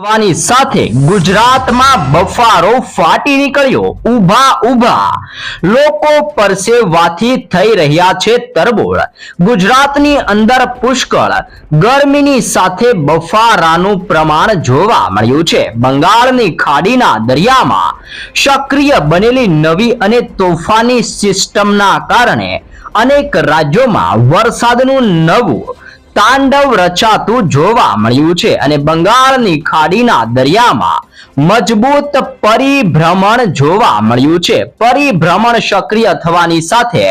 થવાની સાથે ગુજરાતમાં બફારો ફાટી નીકળ્યો. ઊભા ઊભા લોકો પરસેવાથી થઈ રહ્યા છે તરબોળ. ગુજરાતની અંદર પુષ્કળ ગરમીની સાથે બફારાનું પ્રમાણ જોવા મળ્યું છે. બંગાળની ખાડીના દરિયામાં સક્રિય બનેલી નવી અને તોફાની સિસ્ટમના કારણે અનેક રાજ્યોમાં વરસાદનું નવું તાંડવ રચાતું જોવા મળ્યું છે અને બંગાળની ખાડીના દરિયામાં મજબૂત પરિભ્રમણ જોવા મળ્યું છે. પરિભ્રમણ સક્રિય થવાની સાથે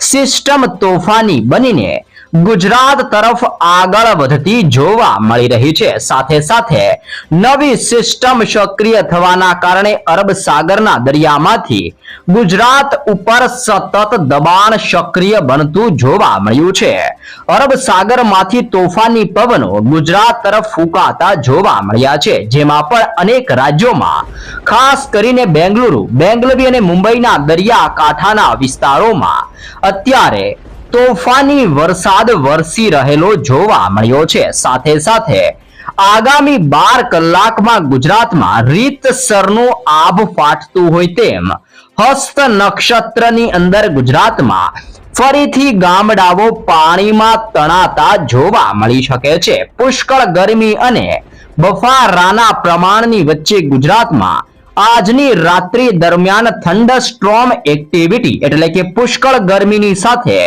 સિસ્ટમ તોફાની બનીને ગુજરાત તરફ આગળ વધતી જોવા મળી રહી છે. સાથે સાથે નવી સિસ્ટમ સક્રિય થવાના કારણે અરબ સાગરના દરિયામાંથી ગુજરાત ઉપર સતત દબાણ સક્રિય બનતું જોવા મળ્યું છે. અરબ સાગરમાંથી તોફાની પવનો ગુજરાત તરફ ફૂંકાતા જોવા મળ્યા છે, જેમાં પણ અનેક રાજ્યોમાં, ખાસ કરીને બેંગલુરુ બેંગલુરુ અને મુંબઈના દરિયા કાંઠાના વિસ્તારોમાં અત્યારે તોફાની વરસાદ વરસી રહેલો જોવા મળ્યો છે. સાથે સાથે આગામી બાર કલાકમાં ગુજરાતમાં રીતસરનું આભ ફાટતું હોય તેમ હસ્ત નક્ષત્રની અંદર ગુજરાતમાં ફરીથી ગામડાઓ પાણીમાં તણાતા જોવા મળી શકે છે. પુષ્કળ ગરમી અને બફારાના પ્રમાણની વચ્ચે ગુજરાતમાં આજની રાત્રિ દરમિયાન થંડરસ્ટ્રોમ એક્ટિવિટી એટલે કે પુષ્કળ ગરમીની સાથે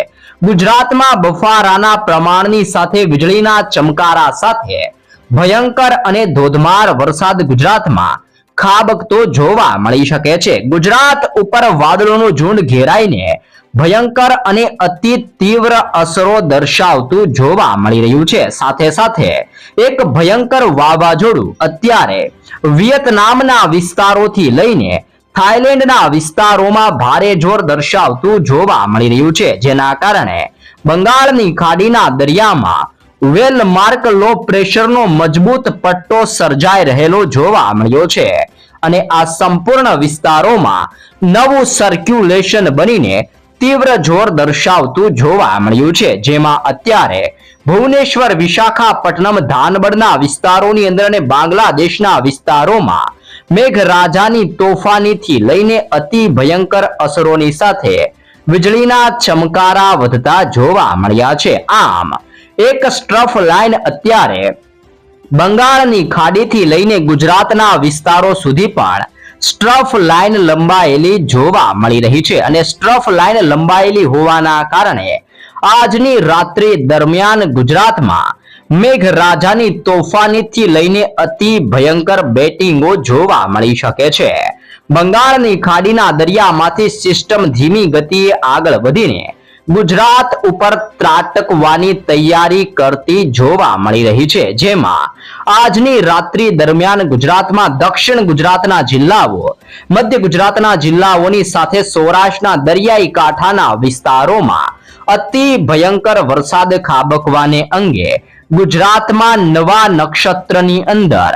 ગુજરાતમાં બફારાના પ્રમાણની સાથે વીજળીના ચમકારા સાથે ભયંકર અને ધોધમાર વરસાદ ગુજરાતમાં ખાબકતો જોવા મળી શકે છે. ગુજરાત ઉપર વાદળોનું ઝુંડ ઘેરાઈને ભયંકર અને અતિ તીવ્ર અસરો દર્શાવતું જોવા મળી રહ્યું છે. સાથે સાથે એક ભયંકર વાવાઝોડું અત્યારે વિયેતનામના વિસ્તારોથી લઈને થાઈલેન્ડના વિસ્તારોમાં ભારે જોર દર્શાવતું જોવા મળી રહ્યું છે, જેના કારણે બંગાળની ખાડીના દરિયામાં વેલ માર્ક લો પ્રેશરનો મજબૂત પટ્ટો સર્જાઈ રહેલો જોવા મળ્યો છે અને આ સંપૂર્ણ વિસ્તારોમાં નવું સર્ક્યુલેશન બનીને તીવ્ર જોર દર્શાવતું જોવા મળ્યું છે, જેમાં અત્યારે ભુવનેશ્વર, વિશાખાપટ્ટનમ ધાનબડના વિસ્તારોની અંદર અને બાંગ્લાદેશના વિસ્તારોમાં મેઘરાજાની તોફાનીથી લઈને અતિ ભયંકર અસરોની સાથે વીજળીના ચમકારા વધતા જોવા મળ્યા છે. આમ, એક સ્ટ્રફ લાઇન અત્યારે બંગાળની ખાડીથી લઈને ગુજરાતના વિસ્તારો સુધી પણ સ્ટ્રફ લાઇન લંબાયેલી જોવા મળી રહી છે અને સ્ટ્રફ લાઇન લંબાયેલી હોવાના કારણે આજની રાત્રિ દરમિયાન ગુજરાતમાં મેઘરાજાની તોફાનીથી લઈને અતિ ભયંકર બેટિંગો જોવા મળી શકે છે. બંગાળની ખાડીના દરિયામાંથી સિસ્ટમ ધીમી ગતિએ આગળ વધીને ગુજરાત ઉપર ત્રાટકવાની તૈયારી કરતી જોવા મળી રહી છે. જેમાં આજની રાત્રિ દરમિયાન ગુજરાતમાં દક્ષિણ ગુજરાતના જિલ્લાઓ, મધ્ય ગુજરાતના જિલ્લાઓની સાથે સૌરાષ્ટ્રના દરિયાઈ કાંઠાના વિસ્તારોમાં અતિ ભયંકર વરસાદ ખાબકવાને અંગે ગુજરાતમાં નવા નક્ષત્રની અંદર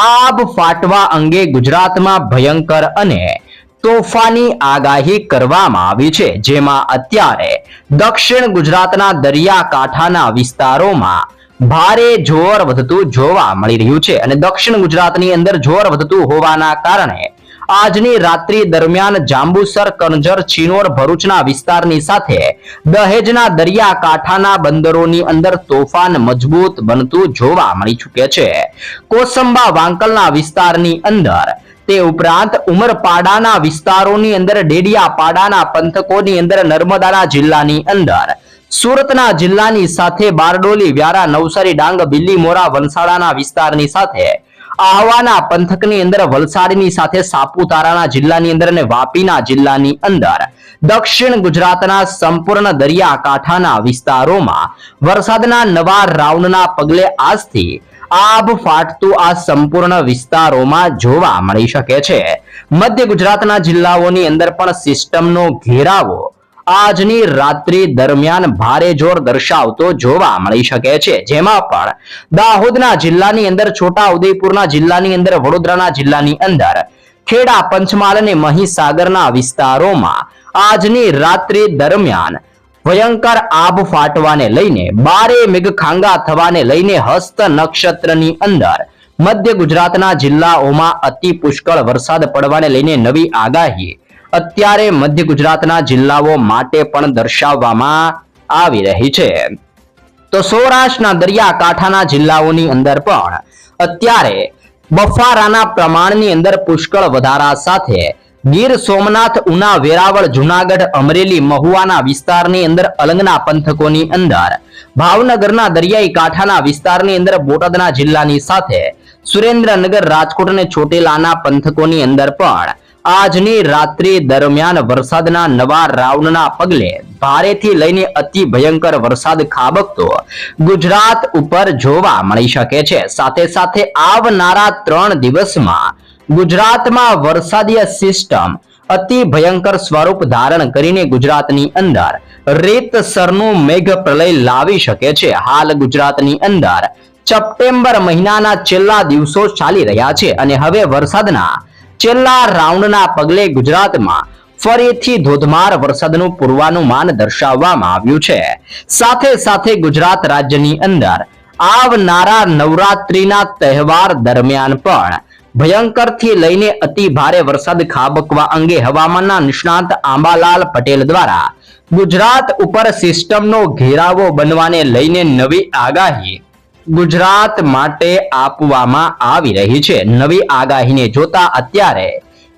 આબ ફાટવા અંગે ગુજરાતમાં ભયંકર અને તોફાની આગાહી કરવામાં આવી છે. જેમાં અત્યારે દક્ષિણ ગુજરાતના દરિયાકાંઠાના વિસ્તારોમાં ભારે જોર વધતું જોવા મળી રહ્યું છે અને દક્ષિણ ગુજરાતની અંદર જોર વધતું હોવાના કારણે આજની રાત્રિ દરમિયાન જાંબુસર કરંજર ચિનોર ભરૂચના વિસ્તારની સાથે દહેજના દરિયાકાંઠાના બંદરોની અંદર તોફાન મજબૂત બનતું જોવા મળી ચૂકે છે. કોસંબા વાંકલના વિસ્તારની અંદર તે ઉપરાંત ઉમરપાડાના વિસ્તારોની અંદર, ડેડિયાપાડાના પંથકોની અંદર, નર્મદાના જિલ્લાની અંદર, સુરતના જિલ્લાની સાથે બારડોલી, વ્યારા, નવસારી, ડાંગ બિલ્લી મોરા વલસાડાના વિસ્તારની સાથે આહવાના પંથકની અંદર વલસાડની સાથે સાપુતારાના જિલ્લાની અંદર અને વાપીના જિલ્લાની અંદર. દક્ષિણ ગુજરાતના સંપૂર્ણ દરિયાકાંઠાના વિસ્તારોમાં વરસાદના નવા રાઉન્ડના પગલે આજથી આબ ફાટતું આ સંપૂર્ણ વિસ્તારોમાં જોવા મળી શકે છે. મધ્ય ગુજરાતના જિલ્લાઓની અંદર પણ સિસ્ટમનો ઘેરાવો આજની રાત્રિ દરમિયાન ભારે જોર દર્શાવતો જોવા મળી શકે છે. જેમાં પણ દાહોદના જિલ્લાની અંદર છોટા જિલ્લાની અંદર, વડોદરાના જિલ્લાની અંદર, ખેડા, પંચમહાલ અને મહીસાગરના વિસ્તારોમાં આજની રાત્રિ દરમિયાન ભયંકર આબ ફાટવાને લઈને, બારે મેઘખાંગા થવાને લઈને હસ્ત નક્ષત્રની અંદર મધ્ય ગુજરાતના જિલ્લાઓમાં અતિ પુષ્કળ વરસાદ પડવાને લઈને નવી આગાહી અત્યારે મધ્ય ગુજરાતના જિલ્લાઓ માટે પણ દર્શાવવામાં આવી રહી છે. તો સૌરાષ્ટ્રના દરિયાકાંઠાના જિલ્લાઓની અંદર પણ અત્યારે બફારાના પ્રમાણની અંદર પુષ્કળ વધારા સાથે ગીર સોમનાથ, ઉના, વેરાવળ, જુનાગઢ, અમરેલી, મહુવાના વિસ્તારની અંદર અલંગના પંથકોની અંદર, ભાવનગરના દરિયાઈ કાંઠાના વિસ્તારની અંદર બોટાદના જિલ્લાની સાથે સુરેન્દ્રનગર, રાજકોટ અને ચોટેલાના પંથકોની અંદર પણ આજની રાત્રિ દરમિયાન વરસાદના નવા રાઉન્ડના પગલે ભારેથી લઈને અતિ ભયંકર વરસાદ ખાબકતો ગુજરાત ઉપર જોવા મળી શકે છે. સાથે સાથે આવનારા ત્રણ દિવસમાં ગુજરાતમાં વરસાદીય સિસ્ટમ અતિ ભયંકર સ્વરૂપ ધારણ કરીને ગુજરાતની અંદર રેતસરનું મેઘ પ્રલય લાવી શકે છે. હાલ ગુજરાતની અંદર સપ્ટેમ્બર મહિનાના છેલ્લા દિવસો ચાલી રહ્યા છે અને હવે વરસાદના છેલ્લા રાઉન્ડના પગલે ગુજરાતમાં ફરીથી ધોધમાર વરસાદનું પૂર્વાનુમાન દર્શાવવામાં આવ્યું છે. સાથે સાથે ગુજરાત રાજ્યની અંદર આવનારા નવરાત્રીના તહેવાર દરમિયાન પણ ભયંકરથી લઈને અતિ ભારે વરસાદ ખાબકવા અંગે હવામાનના નિષ્ણાંત આંબાલાલ પટેલ દ્વારા ગુજરાત ઉપર સિસ્ટમનો ઘેરાવો બનવાને લઈને નવી આગાહી ગુજરાત માટે આપવામાં આવી રહી છે. નવી આગાહીને જોતા અત્યારે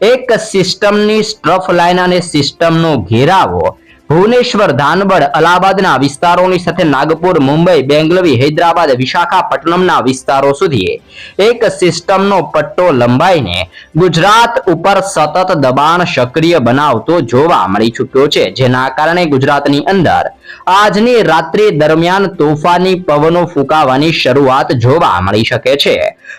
એક સિસ્ટમની સ્ટ્રફ લાઇન અને સિસ્ટમનો ઘેરાવો ભુવનેશ્વર ધાનબડ અલ્હાબાદના વિસ્તારોની સાથે નાગપુર, મુંબઈ, બેંગલવી, હૈદરાબાદ, વિશાખાપટ્ટનમના વિસ્તારો સુધી એક સિસ્ટમનો પટ્ટો લંબાઈને ગુજરાત ઉપર સતત દબાણ સક્રિય બનાવતો જોવા મળી ચૂક્યો છે, જેના કારણે ગુજરાતની અંદર આજની રાત્રિ દરમિયાન તોફાની પવનો ફૂંકાવાની શરૂઆત જોવા મળી શકે છે.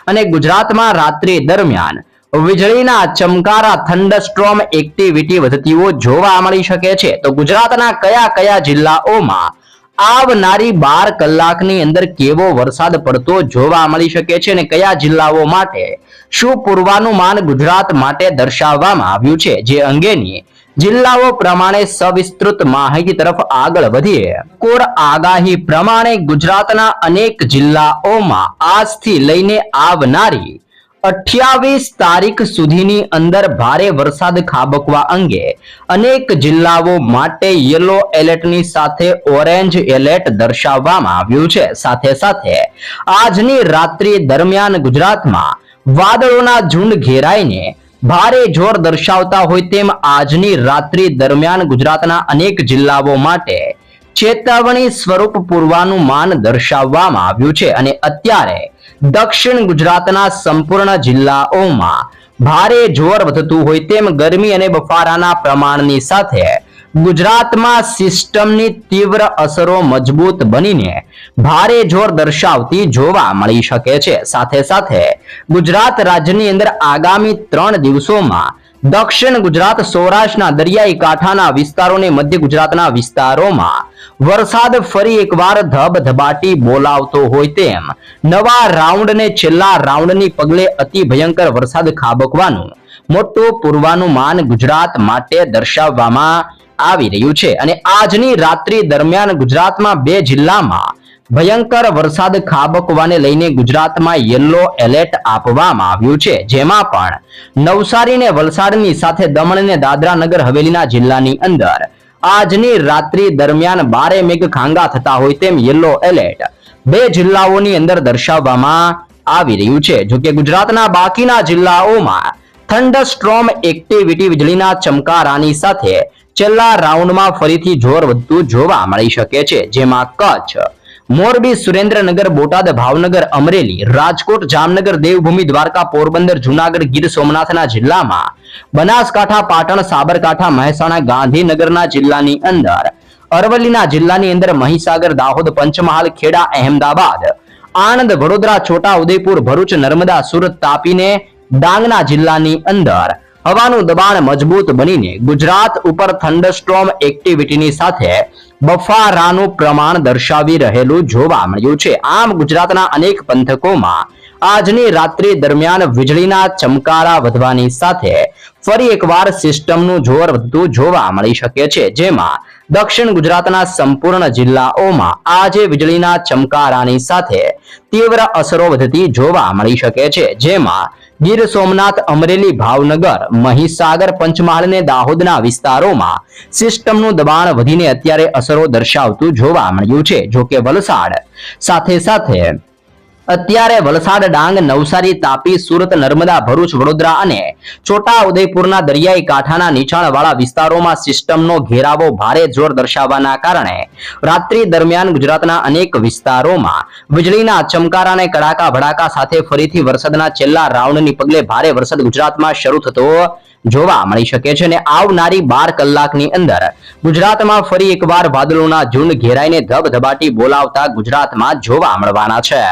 અને ગુજરાતમાં રાત્રિ દરમિયાન વીજળીના ચમકારા થંડરસ્ટ્રોમ એક્ટિવિટી વધતીઓ જોવા મળી શકે છે. તો ગુજરાતના કયા કયા જિલ્લાઓમાં આવનારી બાર કલાકની અંદર કેવો વરસાદ પડતો જોવા મળી શકે છે અને કયા જિલ્લાઓ માટે શું પૂર્વાનુમાન ગુજરાત માટે દર્શાવવામાં આવ્યું છે? જે અંગેની જિલ્લાઓ પ્રમાણે સવિસ્તૃત માહિતી તરફ આગળ વધીએ. કોર આગાહી પ્રમાણે ગુજરાતના અનેક જિલ્લાઓમાં આજથી લઈને આવનારી અઠ્યાવીસ તારીખ સુધીની અંદર ભારે વરસાદ ખાબકવા અંગે અનેક જિલ્લાઓ માટે યલો એલર્ટની સાથે ઓરેન્જ એલર્ટ દર્શાવવામાં આવ્યું છે. સાથે સાથે આજની રાત્રિ દરમિયાન ગુજરાતમાં વાદળોના ઝુંડ ઘેરાઈને ભારે જોર દર્શાવતા હોય તેમ આજની રાત્રિ દરમિયાન ગુજરાતના અનેક જિલ્લાઓ માટે ચેતવણી સ્વરૂપ પૂર્વાનુમાન દર્શાવવામાં આવ્યું છે અને અત્યારે દક્ષિણ ગુજરાતના સંપૂર્ણ જિલ્લાઓમાં ભારે જોર વધતું હોય તેમ ગરમી અને બફારાના પ્રમાણની સાથે ગુજરાતમાં સિસ્ટમની તીવ્ર અસરો મજબૂત બનીને ભારે જોર દર્શાવતી જોવા મળી શકે છે. સાથે સાથે ગુજરાત રાજ્યની અંદર આગામી ત્રણ દિવસોમાં દક્ષિણ ગુજરાત સૌરાષ્ટ્રના દરિયાઈ કાંઠાના વિસ્તારોને મધ્ય ગુજરાતના વિસ્તારોમાં. વરસાદ ફરી એકવાર ધબધબાટી બોલાવતો હોય તેમ. નવા રાઉન્ડને છેલ્લા રાઉન્ડની પગલે અતિ ભયંકર વરસાદ ખાબકવાનું, મોટું પૂર્વાનુમાન ગુજરાત માટે દર્શાવવામાં આવી રહ્યું છે. અને આજની રાત્રિ દરમિયાન ગુજરાતમાં બે જિલ્લામાં ભયંકર વરસાદ ખાબકવાને લઈને ગુજરાતમાં યલો એલર્ટ આપવામાં આવ્યું છે. જેમાં પણ નવસારી ને વલસાડની સાથે દમણ ને દાદરા નગર હવેલીના જિલ્લાની અંદર આજની રાત્રિ દરમિયાન બારે મેઘ ખાંગા થતા હોય તેમ યલો એલર્ટ બે જિલ્લાઓની અંદર દર્શાવવામાં આવી રહ્યું છે. જોકે ગુજરાતના બાકીના જિલ્લાઓમાં થંડરસ્ટ્રોમ એક્ટિવિટી વીજળીના ચમકારાની સાથે છેલ્લા રાઉન્ડમાં ફરીથી જોર વધતું જોવા મળી શકે છે. જેમાં કચ્છ મોરબી સુરેન્દ્રનગર, બોટાદ, ભાવનગર, અમરેલી, રાજકોટ, જામનગર, દેવભૂમિ, દ્વારકા, પોરબંદર, જુનાગઢ, ગીર સોમનાથના જિલ્લામાં બનાસકાંઠા, પાટણ, સાબરકાંઠા, મહેસાણા, ગાંધીનગરના જિલ્લાની અંદર, અરવલ્લીના જિલ્લાની અંદર મહીસાગર, દાહોદ, પંચમહાલ, ખેડા, અહેમદાબાદ, આણંદ, વડોદરા છોટા ઉદેપુર ભરૂચ, નર્મદા, સુરત તાપીને ડાંગના જિલ્લાની અંદર હવાનું દબાણ મજબૂત બનીને ગુજરાત ઉપર થંડરસ્ટ્રોમ એક્ટિવિટીની સાથે બફારાનું પ્રમાણ દર્શાવી રહેલું જોવા મળ્યું છે. આમ ગુજરાતના અનેક પંથકોમાં આજની રાત્રિ દરમિયાન વીજળીના ચમકારા વધવાની સાથે ફરી એકવાર સિસ્ટમનું જોર વધતું જોવા મળી શકે છે. જેમાં દક્ષિણ ગુજરાતના સંપૂર્ણ જિલ્લાઓમાં આજે વીજળીના ચમકારાની સાથે તીવ્ર અસરો વધતી જોવા મળી શકે છે. જેમાં ગીર સોમનાથ, અમરેલી, ભાવનગર, મહીસાગર, પંચમહાલ અને દાહોદના વિસ્તારોમાં સિસ્ટમનું દબાણ વધીને અત્યારે અસરો દર્શાવતું જોવા મળ્યું છે. જો કે વલસાડ સાથે સાથે અત્યારે વલસાડ ડાંગ નવસારી તાપી સુરત નર્મદા ભરૂચ વડોદરા અને છોટા ઉદયપુરના દરિયાઈ કાંઠાના નીચાણવાળા વિસ્તારોમાં સિસ્ટમનો ઘેરાવો ભારે જોર દર્શાવવાના કારણે રાત્રિ દરમિયાન ગુજરાતના અનેક વિસ્તારોમાં વીજળીના ચમકારા અને કડાકા ભડાકા સાથે ફરીથી વરસાદના છેલ્લા રાઉન્ડની પગલે ભારે વરસાદ ગુજરાતમાં શરૂ થતો જોવા મળી શકે છે અને આવનારી બાર કલાકની અંદર ગુજરાતમાં ફરી એકવાર વાદળોના ઝુંડ ઘેરાઈને ધબધબાટી બોલાવતા ગુજરાતમાં જોવા મળવાના છે.